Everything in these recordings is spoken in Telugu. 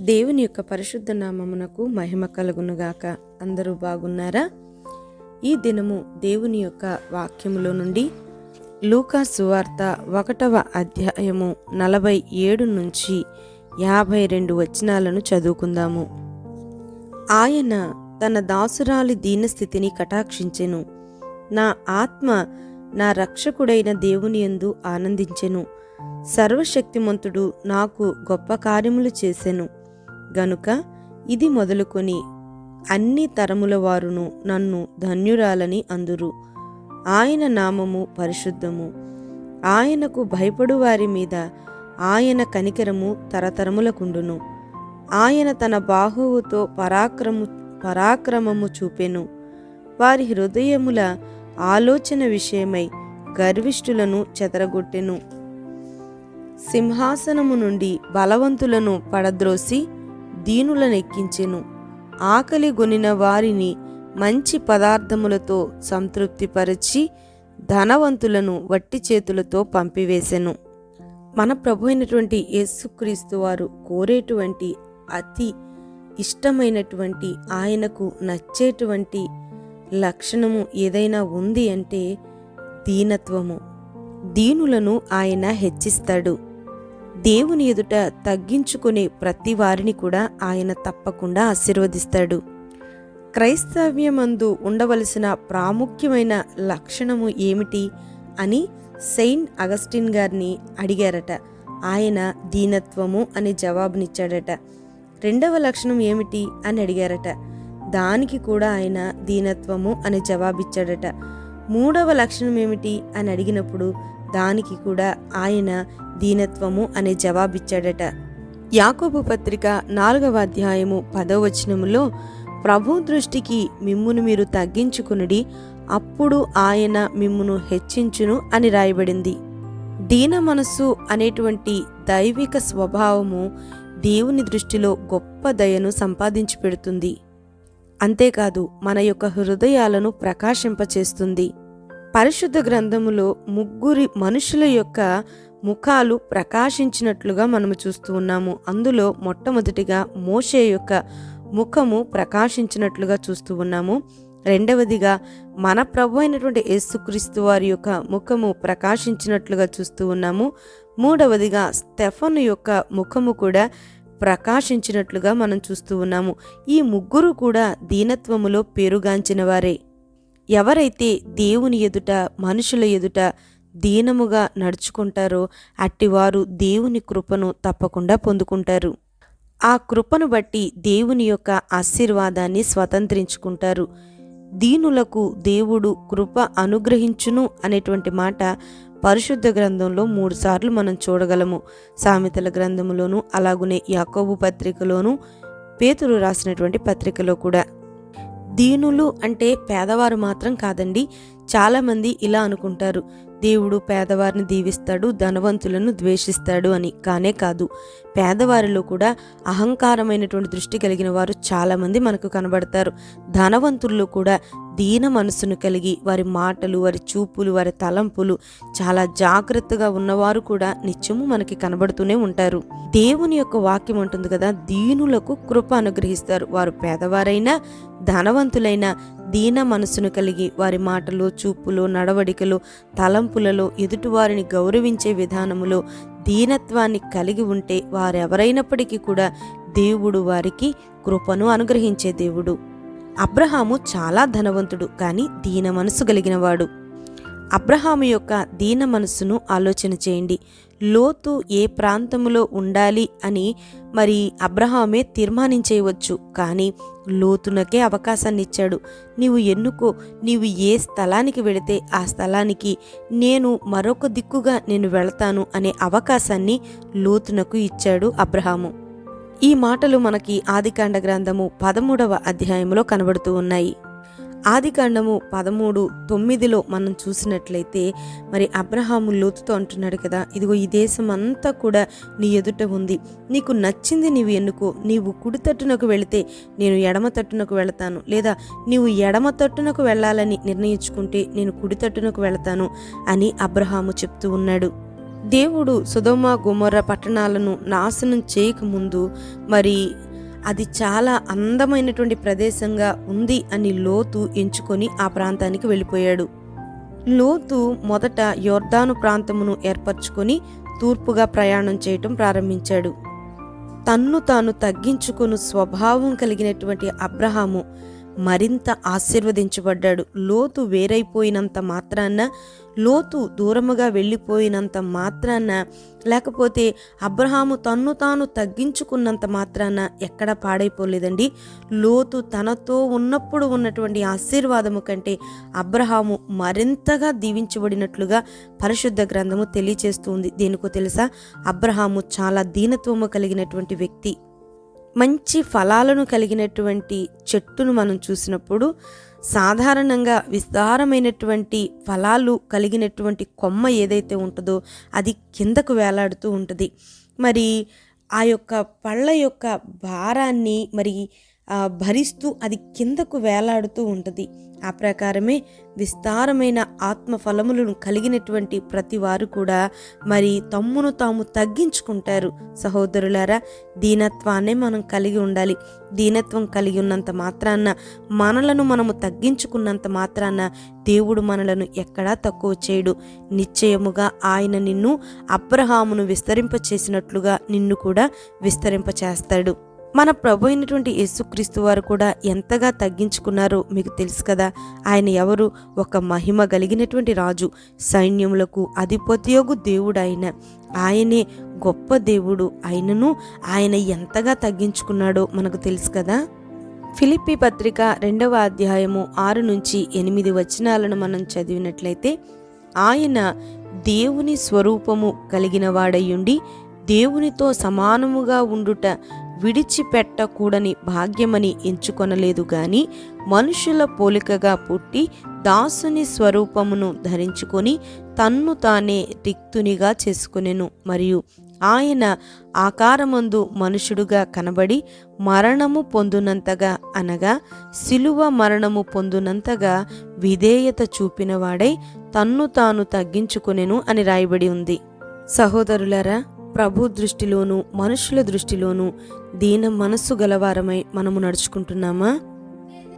దేవుని యొక్క పరిశుద్ధ నామమునకు మహిమ కలుగునుగాక. అందరూ బాగున్నారా? ఈ దినము దేవుని యొక్క వాక్యములో నుండి లూకా సువార్త ఒకటవ అధ్యాయము నలభై ఏడు నుంచి యాభై రెండు వచనాలను చదువుకుందాము. ఆయన తన దాసురాలి దీనస్థితిని కటాక్షించెను. నా ఆత్మ నా రక్షకుడైన దేవుని యందు ఆనందించెను. సర్వశక్తిమంతుడు నాకు గొప్ప కార్యములు చేసెను. గనుక ఇది మొదలుకొని అన్ని తరముల వారును నన్ను ధన్యురాలని అందురు. ఆయన నామము పరిశుద్ధము. ఆయనకు భయపడు వారి మీద ఆయన కనికరము తరతరములకుండును. ఆయన తన బాహువుతో పరాక్రము పరాక్రమము చూపెను. వారి హృదయముల ఆలోచన విషయమై గర్విష్ఠులను చెదరగొట్టెను. సింహాసనము నుండి బలవంతులను పడద్రోసి దీనులనెక్కించెను. ఆకలి గొనిన వారిని మంచి పదార్థములతో సంతృప్తిపరచి ధనవంతులను వట్టి చేతులతో పంపివేశెను మన ప్రభు అయినటువంటి యేసుక్రీస్తు వారు కోరేటువంటి అతి ఇష్టమైనటువంటి ఆయనకు నచ్చేటువంటి లక్షణము ఏదైనా ఉంది అంటే దీనత్వము. దీనులను ఆయన హెచ్చిస్తాడు. దేవుని ఎదుట తగ్గించుకునే ప్రతి వారిని కూడా ఆయన తప్పకుండా ఆశీర్వదిస్తాడు. క్రైస్తవ్యమందు ఉండవలసిన ప్రాముఖ్యమైన లక్షణము ఏమిటి అని సెయింట్ అగస్టిన్ గారిని అడిగారట. ఆయన దీనత్వము అనే జవాబునిచ్చాడట. రెండవ లక్షణం ఏమిటి అని అడిగారట. దానికి కూడా ఆయన దీనత్వము అని జవాబిచ్చాడట. మూడవ లక్షణం ఏమిటి అని అడిగినప్పుడు దానికి కూడా ఆయన దీనత్వము అనే జవాబిచ్చాడట. యాకోబు పత్రిక నాలుగవ అధ్యాయము పదవచనములో ప్రభు దృష్టికి మిమ్మును మీరు తగ్గించుకునుడి అప్పుడు ఆయన మిమ్మును హెచ్చించును అని రాయబడింది. దీన మనస్సు అనేటువంటి దైవిక స్వభావము దేవుని దృష్టిలో గొప్ప దయను సంపాదించి పెడుతుంది. అంతేకాదు మన యొక్క హృదయాలను ప్రకాశింపచేస్తుంది. పరిశుద్ధ గ్రంథములో ముగ్గురి మనుషుల యొక్క ముఖాలు ప్రకాశించినట్లుగా మనము చూస్తూ ఉన్నాము. అందులో మొట్టమొదటిగా మోషే యొక్క ముఖము ప్రకాశించినట్లుగా చూస్తూ ఉన్నాము. రెండవదిగా మన ప్రభు అయినటువంటి యేసుక్రీస్తు వారి యొక్క ముఖము ప్రకాశించినట్లుగా చూస్తూ ఉన్నాము. మూడవదిగా స్టెఫన్ యొక్క ముఖము కూడా ప్రకాశించినట్లుగా మనం చూస్తూ ఉన్నాము. ఈ ముగ్గురు కూడా దీనత్వములో పేరుగాంచిన వారే ఎవరైతే దేవుని ఎదుట మనుషుల ఎదుట దీనముగా నడుచుకుంటారో అట్టివారు దేవుని కృపను తప్పకుండా పొందుకుంటారు. ఆ కృపను బట్టి దేవుని యొక్క ఆశీర్వాదాన్ని స్వతంత్రించుకుంటారు. దీనులకు దేవుడు కృప అనుగ్రహించును అనేటువంటి మాట పరిశుద్ధ గ్రంథంలో మూడుసార్లు మనం చూడగలము. సామెతల గ్రంథములోను అలాగునే యాకోబు పత్రికలోను పేతురు రాసినటువంటి పత్రికలో కూడా. దీనులు అంటే పేదవారు మాత్రం కాదండి చాలామంది ఇలా అనుకుంటారు. దేవుడు పేదవారిని దీవిస్తాడు ధనవంతులను ద్వేషిస్తాడు అని. కానే కాదు పేదవారిలో కూడా అహంకారమైనటువంటి దృష్టి కలిగిన వారు చాలామంది మనకు కనబడతారు. ధనవంతుల్లో కూడా దీన మనసును కలిగి వారి మాటలు వారి చూపులు వారి తలంపులు చాలా జాగ్రత్తగా ఉన్నవారు కూడా నిత్యము మనకి కనబడుతూనే ఉంటారు. దేవుని యొక్క వాక్యం ఉంటుంది కదా దీనులకు కృప అనుగ్రహిస్తారు. వారు పేదవారైనా ధనవంతులైన దీన మనసును కలిగి వారి మాటలు చూపులు నడవడికలు తలంపులలో ఎదుటివారిని గౌరవించే విధానములో దీనత్వాన్ని కలిగి ఉంటే వారెవరైనప్పటికీ కూడా దేవుడు వారికి కృపను అనుగ్రహించే దేవుడు. అబ్రహాము చాలా ధనవంతుడు కానీ దీన మనసు కలిగినవాడు. అబ్రహాము యొక్క దీన మనస్సును ఆలోచన చేయండి. లోతు ఏ ప్రాంతంలో ఉండాలి అని మరి అబ్రహామే తీర్మానించేయవచ్చు. కానీ లోతునకే అవకాశాన్ని ఇచ్చాడు నీవు ఎన్నుకో. నీవు ఏ స్థలానికి వెళితే ఆ స్థలానికి నేను మరొక దిక్కుగా నేను వెళతాను అనే అవకాశాన్ని లోతునకు ఇచ్చాడు అబ్రహాము. ఈ మాటలు మనకి ఆదికాండ గ్రంథము పదమూడవ అధ్యాయంలో కనబడుతూ ఉన్నాయి. ఆదికాండము పదమూడు తొమ్మిదిలో మనం చూసినట్లయితే మరి అబ్రహాము లోతుతో అంటున్నాడు కదా ఇదిగో ఈ దేశం అంతా కూడా నీ ఎదుట ఉంది. నీకు నచ్చింది నీవు ఎన్నుకో నీవు కుడి తట్టునకు వెళితే నేను ఎడమ తట్టునకు వెళతాను. లేదా నీవు ఎడమ తట్టునకు వెళ్ళాలని నిర్ణయించుకుంటే నేను కుడి తట్టునకు వెళతాను అని అబ్రహాము చెప్తూ ఉన్నాడు. దేవుడు సుధోమ గుమర్ర పట్టణాలను నాశనం చేయకముందు మరి అది చాలా అందమైనటువంటి ప్రదేశంగా ఉంది అని లోతు ఎంచుకొని ఆ ప్రాంతానికి వెళ్ళిపోయాడు. లోతు మొదట యోర్దాను ప్రాంతమును ఏర్పరచుకొని తూర్పుగా ప్రయాణం చేయటం ప్రారంభించాడు. తన్ను తాను తగ్గించుకుని స్వభావం కలిగినటువంటి అబ్రహాము మరింత ఆశీర్వదించబడ్డాడు. లోతు వేరైపోయినంత మాత్రాన లోతు దూరముగా వెళ్ళిపోయినంత మాత్రాన లేకపోతే అబ్రహాము తన్ను తాను తగ్గించుకున్నంత మాత్రాన ఎక్కడ పాడైపోలేదండి. లోతు తనతో ఉన్నప్పుడు ఉన్నటువంటి ఆశీర్వాదము కంటే అబ్రహాము మరింతగా దీవించబడినట్లుగా పరిశుద్ధ గ్రంథము తెలియచేస్తుంది. దేనికో తెలుసా? అబ్రహాము చాలా దీనత్వము కలిగినటువంటి వ్యక్తి. మంచి ఫలాలను కలిగినటువంటి చెట్టును మనం చూసినప్పుడు సాధారణంగా విస్తారమైనటువంటి ఫలాలు కలిగినటువంటి కొమ్మ ఏదైతే ఉంటుందో అది కిందకు వేలాడుతూ ఉంటుంది. మరి ఆ యొక్క పళ్ళ యొక్క భారాన్ని మరి భరిస్తూ అది కిందకు వేలాడుతూ ఉంటుంది. ఆ ప్రకారమే విస్తారమైన ఆత్మ ఫలములను కలిగినటువంటి ప్రతి వారు కూడా మరి తమ్మును తాము తగ్గించుకుంటారు. సహోదరులారా దీనత్వాన్నే మనం కలిగి ఉండాలి. దీనత్వం కలిగి ఉన్నంత మాత్రాన మనలను మనము తగ్గించుకున్నంత మాత్రాన దేవుడు మనలను ఎక్కడా తక్కువ చేయడు. నిశ్చయముగా ఆయన నిన్ను అబ్రహామును విస్తరింప చేసినట్లుగా నిన్ను కూడా విస్తరింప చేస్తాడు మన ప్రభు అయినటువంటి యేసుక్రీస్తు వారు కూడా ఎంతగా తగ్గించుకున్నారో మీకు తెలుసు కదా. ఆయన ఎవరు? ఒక మహిమ కలిగినటువంటి రాజు సైన్యములకు అధిపతియోగు దేవుడు ఆయన ఆయనే గొప్ప దేవుడు ఆయనను ఆయన ఎంతగా తగ్గించుకున్నాడో మనకు తెలుసు కదా. ఫిలిప్పి పత్రిక రెండవ అధ్యాయము ఆరు నుంచి ఎనిమిది వచనాలను మనం చదివినట్లయితే ఆయన దేవుని స్వరూపము కలిగిన వాడయుండి దేవునితో సమానముగా ఉండుట విడిచిపెట్టకూడని భాగ్యమని ఎంచుకొనలేదు గాని మనుషుల పోలికగా పుట్టి దాసుని స్వరూపమును ధరించుకొని తన్ను తానే రిక్తునిగా చేసుకునెను. మరియు ఆయన ఆకారమందు మనుషుడుగా కనబడి మరణము పొందునంతగా అనగా సిలువ మరణము పొందునంతగా విధేయత చూపినవాడై తన్ను తాను తగ్గించుకునెను అని రాయబడి ఉంది. సహోదరులారా ప్రభు దృష్టిలోనూ మనుషుల దృష్టిలోనూ దీన మనస్సు గలవారమై మనము నడుచుకుంటున్నామా?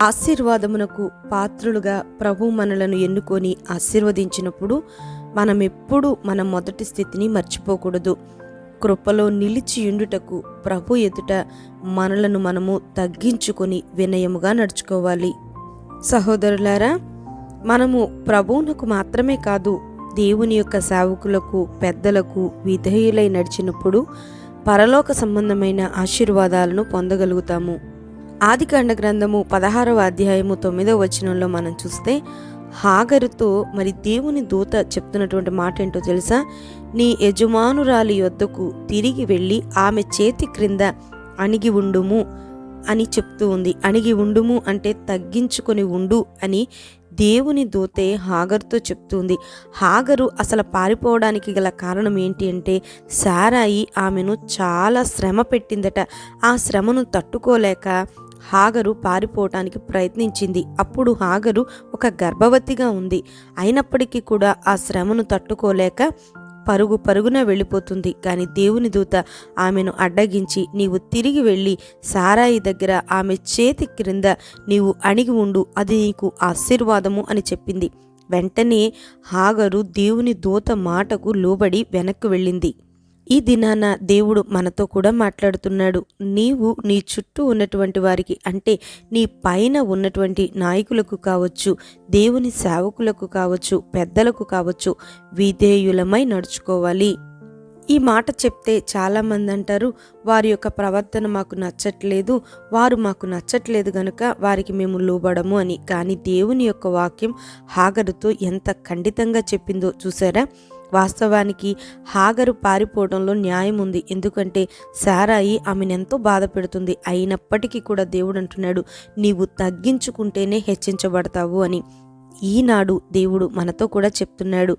ఆశీర్వాదమునకు పాత్రులుగా ప్రభు మనలను ఎన్నుకొని ఆశీర్వదించినప్పుడు మనం ఎప్పుడూ మన మొదటి స్థితిని మర్చిపోకూడదు. కృపలో నిలిచియుండుటకు ప్రభు ఎదుట మనలను మనము తగ్గించుకొని వినయముగా నడుచుకోవాలి. సహోదరులారా మనము ప్రభువునకు మాత్రమే కాదు దేవుని యొక్క సేవకులకు పెద్దలకు విధేయులై నడిచినప్పుడు పరలోక సంబంధమైన ఆశీర్వాదాలను పొందగలుగుతాము. ఆదికాండ గ్రంథము పదహారవ అధ్యాయము తొమ్మిదవ వచనంలో మనం చూస్తే హాగరుతో మరి దేవుని దూత చెప్తున్నటువంటి మాట ఏంటో తెలుసా? నీ యజమానురాలి యొద్దకు తిరిగి వెళ్ళి ఆమె చేతి క్రింద అణిగి ఉండుము అని చెప్తూ ఉంది. అణిగి ఉండుము అంటే తగ్గించుకొని ఉండు అని దేవుని దూతే హాగర్తో చెప్తుంది. హాగరు అసలు పారిపోవడానికి గల కారణం ఏంటి అంటే సారాయి ఆమెను చాలా శ్రమ పెట్టిందట. ఆ శ్రమను తట్టుకోలేక హాగరు పారిపోవటానికి ప్రయత్నించింది. అప్పుడు హాగరు ఒక గర్భవతిగా ఉంది. అయినప్పటికీ కూడా ఆ శ్రమను తట్టుకోలేక పరుగు పరుగున వెళ్ళిపోతుంది. కానీ దేవుని దూత ఆమెను అడ్డగించి నీవు తిరిగి వెళ్ళి సారాయి దగ్గర ఆమె చేతి క్రింద నీవు అణిగి ఉండు అది నీకు ఆశీర్వాదము అని చెప్పింది. వెంటనే హాగరు దేవుని దూత మాటకు లోబడి వెనక్కు వెళ్ళింది. ఈ దినాన దేవుడు మనతో కూడా మాట్లాడుతున్నాడు. నీవు నీ చుట్టూ ఉన్నటువంటి వారికి అంటే నీ పైన ఉన్నటువంటి నాయకులకు కావచ్చు దేవుని సేవకులకు కావచ్చు పెద్దలకు కావచ్చు విధేయులమై నడుచుకోవాలి. ఈ మాట చెప్తే చాలామంది అంటారు వారి యొక్క ప్రవర్తన మాకు నచ్చట్లేదు వారు మాకు నచ్చట్లేదు గనుక వారికి మేము లోబడము అని. కానీ దేవుని యొక్క వాక్యం హాగరుతో ఎంత ఖండితంగా చెప్పిందో చూసారా? వాస్తవానికి హాగరు పారిపోవడంలో న్యాయం ఉంది. ఎందుకంటే సారాయి ఆమెను ఎంతో బాధ పెడుతుంది. అయినప్పటికీ కూడా దేవుడు అంటున్నాడు నీవు తగ్గించుకుంటేనే హెచ్చించబడతావు అని. ఈనాడు దేవుడు మనతో కూడా చెప్తున్నాడు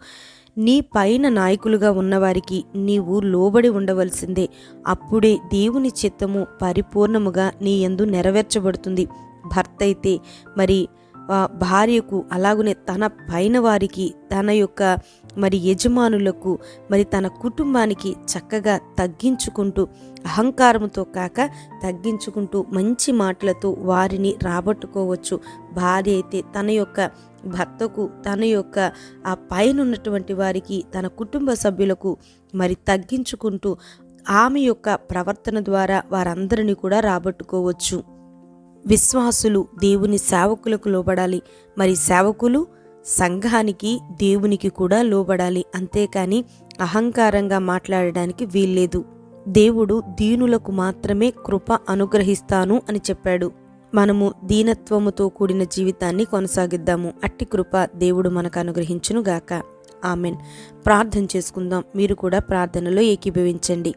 నీ పైన నాయకులుగా ఉన్నవారికి నీవు లోబడి ఉండవలసిందే. అప్పుడే దేవుని చిత్తము పరిపూర్ణముగా నీ ఎందు నెరవేర్చబడుతుంది. భర్త అయితే మరి భార్యకు అలాగునే తన పైన వారికి తన యొక్క మరి యజమానులకు మరి తన కుటుంబానికి చక్కగా తగ్గించుకుంటూ అహంకారంతో కాక తగ్గించుకుంటూ మంచి మాటలతో వారిని రాబట్టుకోవచ్చు. భార్య అయితే తన యొక్క భర్తకు తన యొక్క ఆ పైన ఉన్నటువంటి వారికి తన కుటుంబ సభ్యులకు మరి తగ్గించుకుంటూ ఆమె యొక్క ప్రవర్తన ద్వారా వారందరినీ కూడా రాబట్టుకోవచ్చు. విశ్వాసులు దేవుని సేవకులకు లోబడాలి. మరి సేవకులు సంఘానికి దేవునికి కూడా లోబడాలి. అంతేకాని అహంకారంగా మాట్లాడడానికి వీల్లేదు. దేవుడు దీనులకు మాత్రమే కృప అనుగ్రహిస్తాను అని చెప్పాడు. మనము దీనత్వముతో కూడిన జీవితాన్ని కొనసాగిద్దాము. అట్టి కృప దేవుడు మనకు అనుగ్రహించునుగాక ఆమెన్. ప్రార్థన చేసుకుందాం. మీరు కూడా ప్రార్థనలో ఏకీభవించండి.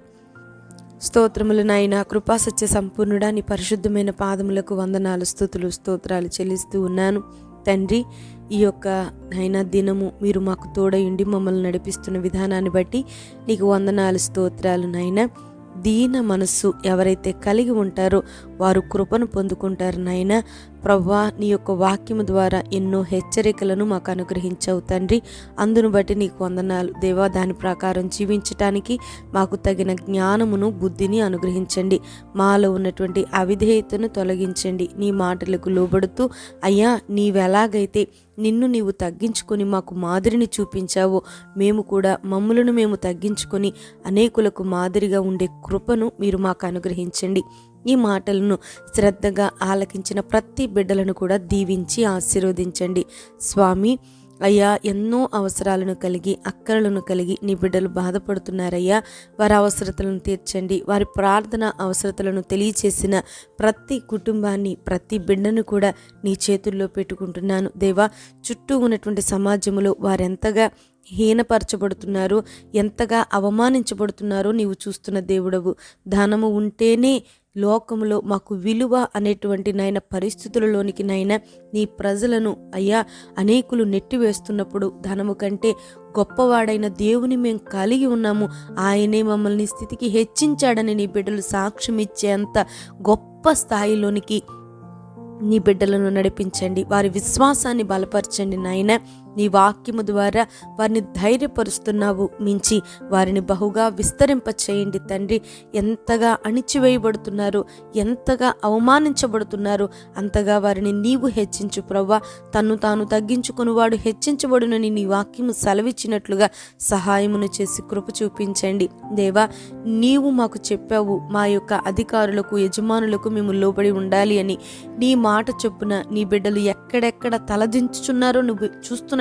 స్తోత్రములు నాయన కృపా సత్య సంపూర్ణుడా నీ పరిశుద్ధమైన పాదములకు వందనాలు స్థుతులు స్తోత్రాలు చెల్లిస్తూ ఉన్నాను. తండ్రి ఈ యొక్క నైనా దినము మీరు మాకు తోడయుండి మమ్మల్ని నడిపిస్తున్న విధానాన్ని బట్టి నీకు వందనాలు స్తోత్రాలు నైనా. దీన మనస్సు ఎవరైతే కలిగి ఉంటారో వారు కృపను పొందుకుంటారు నాయన ప్రవ్వా నీ యొక్క వాక్యము ద్వారా ఎన్నో హెచ్చరికలను మాకు అనుగ్రహించావు తండ్రి. అందును బట్టి నీకు వందనాలు. దేవా దాని ప్రకారం జీవించటానికి మాకు తగిన జ్ఞానమును బుద్ధిని అనుగ్రహించండి. మాలో ఉన్నటువంటి అవిధేయతను తొలగించండి. నీ మాటలకు లోబడుతూ అయ్యా నీవెలాగైతే నిన్ను నీవు తగ్గించుకొని మాకు మాదిరిని చూపించావో మేము కూడా మమ్ములను మేము తగ్గించుకొని అనేకులకు మాదిరిగా ఉండే కృపను మీరు మాకు అనుగ్రహించండి. ఈ మాటలను శ్రద్ధగా ఆలకించిన ప్రతి బిడ్డలను కూడా దీవించి ఆశీర్వదించండి. స్వామి అయ్యా ఎన్నో అవసరాలను కలిగి అక్కరలను కలిగి నీ బిడ్డలు బాధపడుతున్నారయ్యా. వారి అవసరతలను తీర్చండి. వారి ప్రార్థన అవసరతలను తెలియచేసిన ప్రతి కుటుంబాన్ని ప్రతి బిడ్డను కూడా నీ చేతుల్లో పెట్టుకుంటున్నాను. దేవా చుట్టూ ఉన్నటువంటి సమాజంలో వారెంతగా హీనపరచబడుతున్నారు ఎంతగా అవమానించబడుతున్నారో నీవు చూస్తున్న దేవుడవు. ధనము ఉంటేనే లోకములో మాకు విలువ అనేటువంటి నాయన పరిస్థితులలోనికి నాయన నీ ప్రజలను అయ్యా అనేకులు నెట్టివేస్తున్నప్పుడు ధనము కంటే గొప్పవాడైన దేవుని మేము కలిగి ఉన్నాము. ఆయనే మమ్మల్ని స్థితికి హెచ్చించాడని నీ బిడ్డలు సాక్ష్యం ఇచ్చేంత గొప్ప స్థాయిలోనికి నీ బిడ్డలను నడిపించండి. వారి విశ్వాసాన్ని బలపరచండి నాయన. నీ వాక్యము ద్వారా వారిని ధైర్యపరుస్తున్నావు. మించి వారిని బహుగా విస్తరింప చేయండి తండ్రి. ఎంతగా అణిచివేయబడుతున్నారు ఎంతగా అవమానించబడుతున్నారు అంతగా వారిని నీవు హెచ్చించు ప్రవ్వా. తన్ను తాను తగ్గించుకుని వాడు హెచ్చించబడునని నీ వాక్యము సెలవిచ్చినట్లుగా సహాయమును చేసి కృప చూపించండి. దేవా నీవు మాకు చెప్పావు మా యొక్క అధికారులకు యజమానులకు మేము లోబడి ఉండాలి అని. నీ మాట చొప్పున నీ బిడ్డలు ఎక్కడెక్కడ తలదించుచున్నారో నువ్వు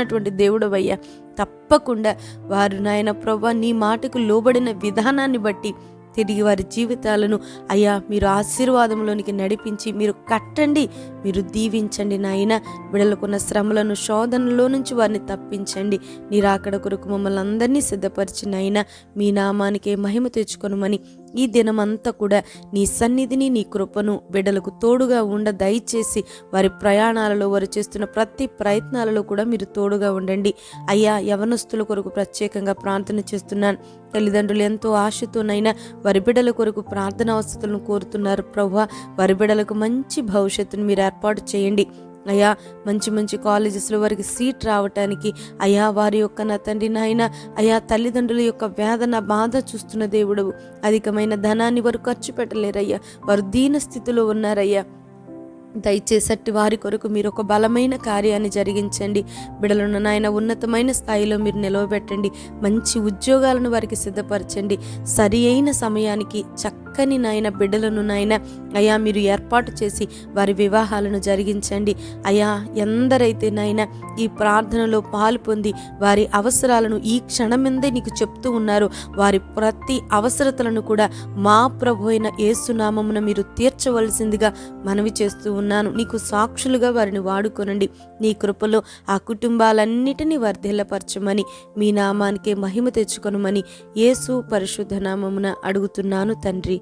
చూస్తున్నటువంటి దేవుడవయ్యా. తప్పకుండా వారు నాయన ప్రభా నీ మాటకు లోబడిన విధానాన్ని బట్టి తిరిగి వారి జీవితాలను అయ్యా మీరు ఆశీర్వాదంలోనికి నడిపించి మీరు కట్టండి మీరు దీవించండి నాయన. బిడలకున్న శ్రమలను శోధనలో నుంచి వారిని తప్పించండి. నీరాకడ కొరకు మమ్మల్ని అందరినీ సిద్ధపరిచి అయినా మీ నామానికే మహిమ తెచ్చుకొనమని ఈ దినమంతా కూడా నీ సన్నిధిని నీ కృపను బిడ్డలకు తోడుగా ఉండ దయచేసి వారి ప్రయాణాలలో వారు చేస్తున్న ప్రతి ప్రయత్నాలలో కూడా మీరు తోడుగా ఉండండి. అయ్యా యవనస్తుల కొరకు ప్రత్యేకంగా ప్రార్థన చేస్తున్నాను. తల్లిదండ్రులు ఎంతో ఆశతోనైనా వారి బిడ్డల కొరకు ప్రార్థన అవసరాలను కోరుతున్నారు. ప్రభు వారి బిడ్డలకు మంచి భవిష్యత్తును మీరు ఏర్పాటు చేయండి. అయ్యా మంచి మంచి కాలేజెస్లో వారికి సీట్ రావటానికి అయ్యా వారి యొక్క నా తండ్రి నాయన అయ్యా తల్లిదండ్రుల యొక్క వేదన బాధ చూస్తున్న దేవుడు. అధికమైన ధనాన్ని వారు ఖర్చు పెట్టలేరయ్యా. వారు దీన స్థితిలో ఉన్నారయ్యా. దయచేసట్టి వారి కొరకు మీరు ఒక బలమైన కార్యాన్ని జరిగించండి. బిడలను నాయన ఉన్నతమైన స్థాయిలో మీరు నిలవబెట్టండి. మంచి ఉద్యోగాలను వారికి సిద్ధపరచండి. సరి అయిన సమయానికి చక్క చక్కని నాయన బిడ్డలను నాయన అయా మీరు ఏర్పాటు చేసి వారి వివాహాలను జరిగించండి. అయా ఎందరైతే నాయన ఈ ప్రార్థనలో పాలు పొంది వారి అవసరాలను ఈ క్షణమిందే నీకు చెప్తూ ఉన్నారు వారి ప్రతి అవసరతలను కూడా మా ప్రభు అయిన ఏసునామమున మీరు తీర్చవలసిందిగా మనవి చేస్తూ ఉన్నాను. నీకు సాక్షులుగా వారిని వాడుకొనండి. నీ కృపలో ఆ కుటుంబాలన్నిటినీ వర్ధిల్లపరచమని మీ నామానికే మహిమ తెచ్చుకొనమని యేసు పరిశుద్ధ నామమున అడుగుతున్నాను తండ్రి.